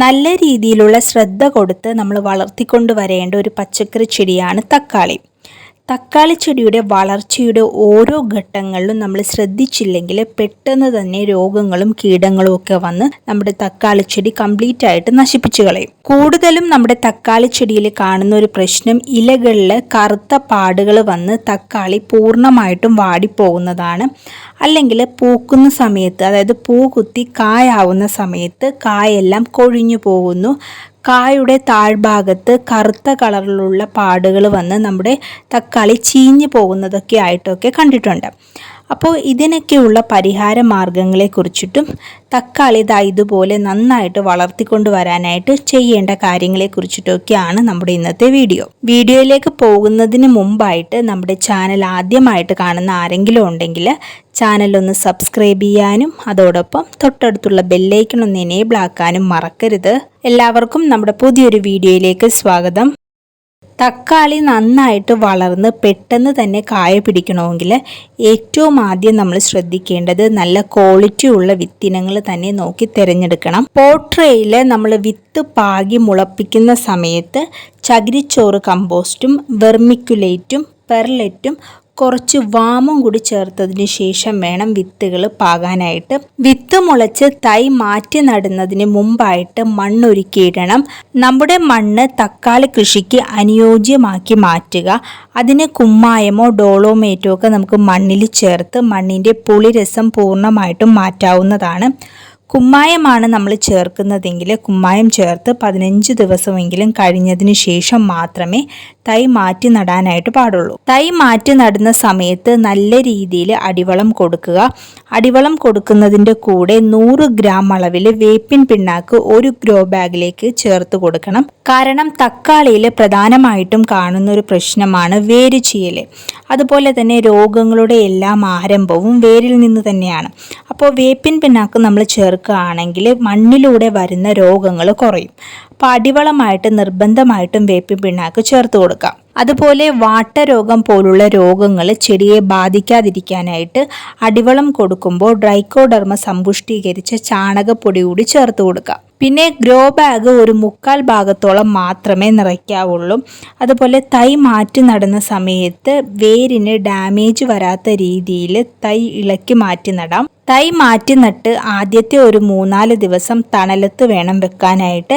നല്ല രീതിയിലുള്ള ശ്രദ്ധ കൊടുത്ത് നമ്മൾ വളർത്തിക്കൊണ്ട് വരേണ്ട ഒരു പച്ചക്കറി ചെടിയാണ് തക്കാളി. തക്കാളി ചെടിയുടെ വളർച്ചയുടെ ഓരോ ഘട്ടങ്ങളിലും നമ്മൾ ശ്രദ്ധിച്ചില്ലെങ്കിൽ പെട്ടെന്ന് തന്നെ രോഗങ്ങളും കീടങ്ങളും ഒക്കെ വന്ന് നമ്മുടെ തക്കാളി ചെടി കംപ്ലീറ്റ് ആയിട്ട് നശിപ്പിച്ചു കളയും. കൂടുതലും നമ്മുടെ തക്കാളി ചെടിയിൽ കാണുന്ന ഒരു പ്രശ്നം ഇലകളിൽ കറുത്ത പാടുകൾ വന്ന് തക്കാളി പൂർണമായിട്ടും വാടിപ്പോകുന്നതാണ്. അല്ലെങ്കിൽ പൂക്കുന്ന സമയത്ത് അതായത് പൂ കുത്തി കായാവുന്ന സമയത്ത് കായെല്ലാം കൊഴിഞ്ഞു പോകുന്നു. കായുടെ താഴ്ഭാഗത്ത് കറുത്ത കളറിലുള്ള പാടുകൾ വന്ന് നമ്മുടെ തക്കാളി ചീഞ്ഞു പോകുന്നതൊക്കെ ആയിട്ടൊക്കെ കണ്ടിട്ടുണ്ട്. അപ്പോൾ ഇതിനൊക്കെയുള്ള പരിഹാര മാർഗങ്ങളെക്കുറിച്ചിട്ടും തക്കാളി ഇതാ ഇതുപോലെ നന്നായിട്ട് വളർത്തിക്കൊണ്ട് വരാനായിട്ട് ചെയ്യേണ്ട കാര്യങ്ങളെക്കുറിച്ചിട്ടൊക്കെയാണ് നമ്മുടെ ഇന്നത്തെ വീഡിയോ. വീഡിയോയിലേക്ക് പോകുന്നതിന് മുമ്പായിട്ട് നമ്മുടെ ചാനൽ ആദ്യമായിട്ട് കാണുന്ന ആരെങ്കിലും ഉണ്ടെങ്കിൽ ചാനൽ ഒന്ന് സബ്സ്ക്രൈബ് ചെയ്യാനും അതോടൊപ്പം തൊട്ടടുത്തുള്ള ബെല്ലൈക്കൺ ഒന്ന് എനേബിൾ ആക്കാനും മറക്കരുത്. എല്ലാവർക്കും നമ്മുടെ പുതിയൊരു വീഡിയോയിലേക്ക് സ്വാഗതം. തക്കാളി നന്നായിട്ട് വളർന്ന് പെട്ടെന്ന് തന്നെ കായ പിടിക്കണമെങ്കിൽ ഏറ്റവും ആദ്യം നമ്മൾ ശ്രദ്ധിക്കേണ്ടത് നല്ല ക്വാളിറ്റി ഉള്ള വിത്തിനങ്ങൾ തന്നെ നോക്കി തിരഞ്ഞെടുക്കണം. പോട്രയിൽ നമ്മൾ വിത്ത് പാകി മുളപ്പിക്കുന്ന സമയത്ത് ചകിരിച്ചോറ് കമ്പോസ്റ്റും വെർമിക്കുലേറ്റും പെർലെറ്റും കുറച്ച് വാമും കൂടി ചേർത്തതിന് ശേഷം വേണം വിത്തുകൾ പാകാനായിട്ട്. വിത്ത് മുളച്ച് തൈ മാറ്റി നടുന്നതിന് മുമ്പായിട്ട് മണ്ണൊരുക്കിയിടണം. നമ്മുടെ മണ്ണ് തക്കാളി കൃഷിക്ക് അനുയോജ്യമാക്കി മാറ്റുക. അതിന് കുമ്മായമോ ഡോളോമേറ്റോ ഒക്കെ നമുക്ക് മണ്ണിൽ ചേർത്ത് മണ്ണിന്റെ പുളിരസം പൂർണമായിട്ടും മാറ്റാവുന്നതാണ്. കുമ്മായമാണ് നമ്മൾ ചേർക്കുന്നതെങ്കിൽ കുമ്മായം ചേർത്ത് പതിനഞ്ച് ദിവസമെങ്കിലും കഴിഞ്ഞതിന് ശേഷം മാത്രമേ തൈ മാറ്റി നടാനായിട്ട് പാടുള്ളൂ. തൈ മാറ്റി നടുന്ന സമയത്ത് നല്ല രീതിയിൽ അടിവളം കൊടുക്കുക. അടിവളം കൊടുക്കുന്നതിന്റെ കൂടെ നൂറ് ഗ്രാം അളവിൽ വേപ്പിൻ പിണ്ണാക്ക് ഒരു ഗ്രോ ബാഗിലേക്ക് ചേർത്ത് കൊടുക്കണം. കാരണം തക്കാളിയിൽ പ്രധാനമായിട്ടും കാണുന്ന ഒരു പ്രശ്നമാണ് വേര് ചീയൽ അതുപോലെ തന്നെ രോഗങ്ങളുടെ എല്ലാം ആരംഭവും വേരിൽ നിന്ന് തന്നെയാണ്. അപ്പോൾ വേപ്പിൻ പിണ്ണാക്ക് നമ്മൾ ചേർക്കുകയാണെങ്കിൽ മണ്ണിലൂടെ വരുന്ന രോഗങ്ങൾ കുറയും. അപ്പോൾ അടിവളമായിട്ട് നിർബന്ധമായിട്ടും വേപ്പിൻ പിണ്ണാക്ക് ചേർത്ത് കൊടുക്കാം. അതുപോലെ വാട്ടരോഗം പോലുള്ള രോഗങ്ങൾ ചെടിയെ ബാധിക്കാതിരിക്കാനായിട്ട് അടിവളം കൊടുക്കുമ്പോൾ ഡ്രൈക്കോഡർമ സമ്പുഷ്ടീകരിച്ച ചാണകപ്പൊടി കൂടി ചേർത്ത് കൊടുക്കാം. പിന്നെ ഗ്രോ ബാഗ് ഒരു മുക്കാൽ ഭാഗത്തോളം മാത്രമേ നിറയ്ക്കാവുള്ളൂ. അതുപോലെ തൈ മാറ്റി നടന്ന സമയത്ത് വേരിന് ഡാമേജ് വരാത്ത രീതിയിൽ തൈ ഇളക്കി മാറ്റി നടാം. തൈ മാറ്റി നട്ട് ആദ്യത്തെ ഒരു മൂന്നാൽ ദിവസം തണലത്ത് വേണം വെക്കാനായിട്ട്.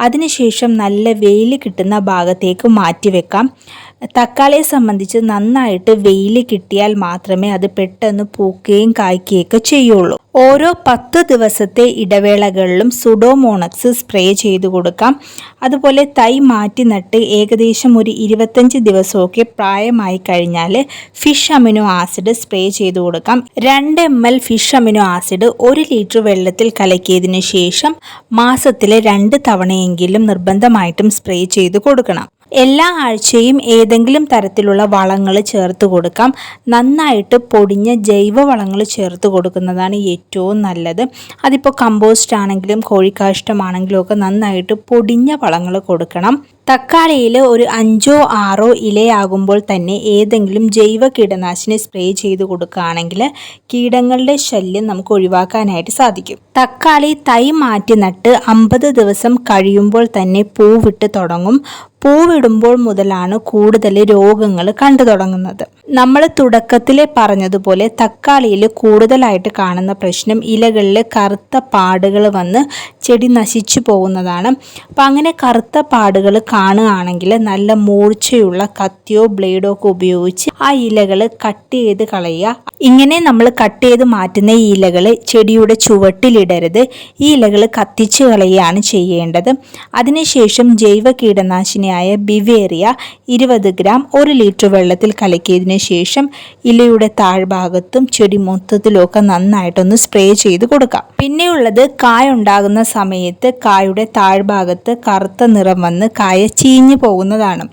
അതിനുശേഷം നല്ല വെയിൽ കിട്ടുന്ന ഭാഗത്തേക്ക് മാറ്റി വെക്കാം തക്കാളിയെ സംബന്ധിച്ച് നന്നായിട്ട് വെയിൽ കിട്ടിയാൽ മാത്രമേ അത് പെട്ടെന്ന് പൂക്കുകയും കായ്ക്കുകയൊക്കെ ചെയ്യുള്ളൂ. ഓരോ പത്ത് ദിവസത്തെ ഇടവേളകളിലും സുഡോമോണക്സ് സ്പ്രേ ചെയ്തു കൊടുക്കാം. അതുപോലെ തൈ മാറ്റി നട്ട് ഏകദേശം ഒരു ഇരുപത്തഞ്ച് ദിവസമൊക്കെ പ്രായമായി കഴിഞ്ഞാൽ ഫിഷ് അമിനോ ആസിഡ് സ്പ്രേ ചെയ്തു കൊടുക്കാം. രണ്ട് M L fish amino acid ഒരു ലിറ്റർ വെള്ളത്തിൽ കലക്കിയതിന് ശേഷം മാസത്തിലെ രണ്ട് തവണയെങ്കിലും നിർബന്ധമായിട്ടും സ്പ്രേ ചെയ്തു കൊടുക്കണം. എല്ലാ ആഴ്ചയും ഏതെങ്കിലും തരത്തിലുള്ള വളങ്ങൾ ചേർത്ത് കൊടുക്കാം. നന്നായിട്ട് പൊടിഞ്ഞ ജൈവ വളങ്ങൾ ചേർത്ത് കൊടുക്കുന്നതാണ് ഏറ്റവും നല്ലത്. അതിപ്പോൾ കമ്പോസ്റ്റ് ആണെങ്കിലും കോഴിക്കാഷ്ടമാണെങ്കിലും ഒക്കെ നന്നായിട്ട് പൊടിഞ്ഞ വളങ്ങൾ കൊടുക്കണം. തക്കാളിയിൽ ഒരു അഞ്ചോ ആറോ ഇലയാകുമ്പോൾ തന്നെ ഏതെങ്കിലും ജൈവ കീടനാശിനി സ്പ്രേ ചെയ്ത് കൊടുക്കുകയാണെങ്കിൽ കീടങ്ങളുടെ ശല്യം നമുക്ക് ഒഴിവാക്കാനായിട്ട് സാധിക്കും. തക്കാളി തൈ മാറ്റി നട്ട് അമ്പത് ദിവസം കഴിയുമ്പോൾ തന്നെ പൂവിട്ട് തുടങ്ങും. പൂവിടുമ്പോൾ മുതലാണ് കൂടുതൽ രോഗങ്ങൾ കണ്ടു തുടങ്ങുന്നത്. നമ്മൾ തുടക്കത്തിലെ പറഞ്ഞതുപോലെ തക്കാളിയിൽ കൂടുതലായിട്ട് കാണുന്ന പ്രശ്നം ഇലകളിൽ കറുത്ത പാടുകൾ വന്ന് ചെടി നശിച്ചു പോകുന്നതാണ്. അപ്പം അങ്ങനെ കറുത്ത പാടുകൾ കാണുകയാണെങ്കിൽ നല്ല മൂർച്ചയുള്ള കത്തിയോ ബ്ലേഡോ ഒക്കെ ഉപയോഗിച്ച് ആ ഇലകൾ കട്ട് ചെയ്ത് കളയുക. ഇങ്ങനെ നമ്മൾ കട്ട് ചെയ്ത് മാറ്റുന്ന ഈ ഇലകൾ ചെടിയുടെ ചുവട്ടിലിടരുത്. ഈ ഇലകൾ കത്തിച്ച് കളയുകയാണ് ചെയ്യേണ്ടത്. അതിനുശേഷം ജൈവ കീടനാശിനിയായ ബിവേറിയ ഇരുപത് ഗ്രാം ഒരു ലിറ്റർ വെള്ളത്തിൽ കലക്കിയതിന് ശേഷം ഇലയുടെ താഴ്ഭാഗത്തും ചെടി മൊത്തത്തിലൊക്കെ നന്നായിട്ടൊന്ന് സ്പ്രേ ചെയ്ത് കൊടുക്കാം. പിന്നെയുള്ളത് കായ ഉണ്ടാകുന്ന സമയത്ത് കായുടെ താഴ്ഭാഗത്ത് കറുത്ത നിറം വന്ന് കായ ചീഞ്ഞു പോകുന്നതാണ്.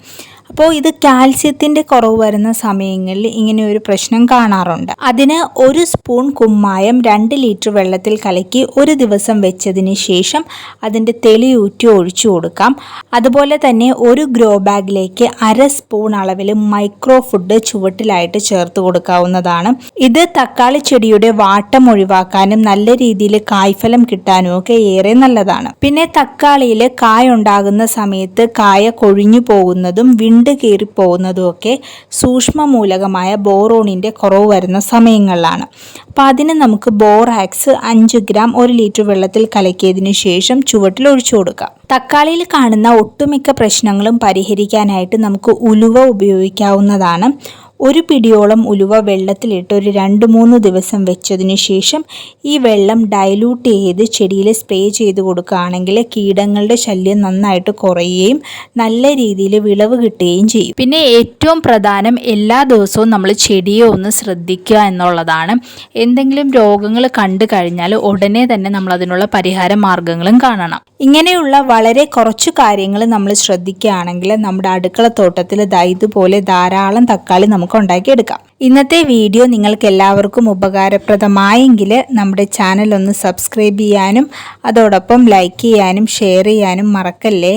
അപ്പോൾ ഇത് കാൽസ്യത്തിന്റെ കുറവ് വരുന്ന സമയങ്ങളിൽ ഇങ്ങനെ ഒരു പ്രശ്നം കാണാറുണ്ട്. അതിന് ഒരു സ്പൂൺ കുമ്മായം രണ്ട് ലിറ്റർ വെള്ളത്തിൽ കലക്കി ഒരു ദിവസം വെച്ചതിന് ശേഷം അതിന്റെ തെളിയൂറ്റി ഒഴിച്ചു കൊടുക്കാം. അതുപോലെ തന്നെ ഒരു ഗ്രോ ബാഗിലേക്ക് അര സ്പൂൺ അളവിൽ മൈക്രോ ഫുഡ് ചുവട്ടിലായിട്ട് ചേർത്ത് കൊടുക്കാവുന്നതാണ്. ഇത് തക്കാളി ചെടിയുടെ വാട്ടം ഒഴിവാക്കാനും നല്ല രീതിയിൽ കായ്ഫലം കിട്ടാനും ഒക്കെ ഏറെ നല്ലതാണ്. പിന്നെ തക്കാളിയിൽ കായ ഉണ്ടാകുന്ന സമയത്ത് കായ കൊഴിഞ്ഞു പോകുന്നതും കീറിപ്പോകുന്നതും ഒക്കെ സൂക്ഷ്മ മൂലകമായ ബോറോണിന്റെ കുറവ് വരുന്ന സമയങ്ങളിലാണ്. അപ്പോൾ അതിന് നമുക്ക് ബോറാക്സ് അഞ്ച് ഗ്രാം ഒരു ലിറ്റർ വെള്ളത്തിൽ കലക്കിയതിനു ശേഷം ചുവട്ടിൽ ഒഴിച്ചു കൊടുക്കാം. തക്കാളിയിൽ കാണുന്ന ഒട്ടുമിക്ക പ്രശ്നങ്ങളും പരിഹരിക്കാനായിട്ട് നമുക്ക് ഉലുവ ഉപയോഗിക്കാവുന്നതാണ്. ഒരു പിടിയോളം ഉലുവ വെള്ളത്തിലിട്ട് ഒരു രണ്ട് മൂന്ന് ദിവസം വെച്ചതിന് ശേഷം ഈ വെള്ളം ഡൈലൂട്ട് ചെയ്ത് ചെടിയിൽ സ്പ്രേ ചെയ്ത് കൊടുക്കുകയാണെങ്കിൽ കീടങ്ങളുടെ ശല്യം നന്നായിട്ട് കുറയുകയും നല്ല രീതിയിൽ വിളവ് കിട്ടുകയും ചെയ്യും. പിന്നെ ഏറ്റവും പ്രധാനം എല്ലാ ദിവസവും നമ്മൾ ചെടിയെ ഒന്ന് ശ്രദ്ധിക്കുക എന്നുള്ളതാണ്. എന്തെങ്കിലും രോഗങ്ങൾ കണ്ടു കഴിഞ്ഞാൽ ഉടനെ തന്നെ നമ്മൾ അതിനുള്ള പരിഹാര മാർഗങ്ങളും കാണണം. ഇങ്ങനെയുള്ള വളരെ കുറച്ച് കാര്യങ്ങൾ നമ്മൾ ശ്രദ്ധിക്കുകയാണെങ്കിൽ നമ്മുടെ അടുക്കളത്തോട്ടത്തിൽ തോട്ടത്തിൽ ഇതുപോലെ ധാരാളം തക്കാളി നമുക്ക് ഉണ്ടാക്കിയെടുക്കാം ഇന്നത്തെ വീഡിയോ നിങ്ങൾക്ക് എല്ലാവർക്കും ഉപകാരപ്രദമായെങ്കിൽ നമ്മുടെ ചാനൽ ഒന്ന് സബ്സ്ക്രൈബ് ചെയ്യാനും അതോടൊപ്പം ലൈക്ക് ചെയ്യാനും ഷെയർ ചെയ്യാനും മറക്കല്ലേ?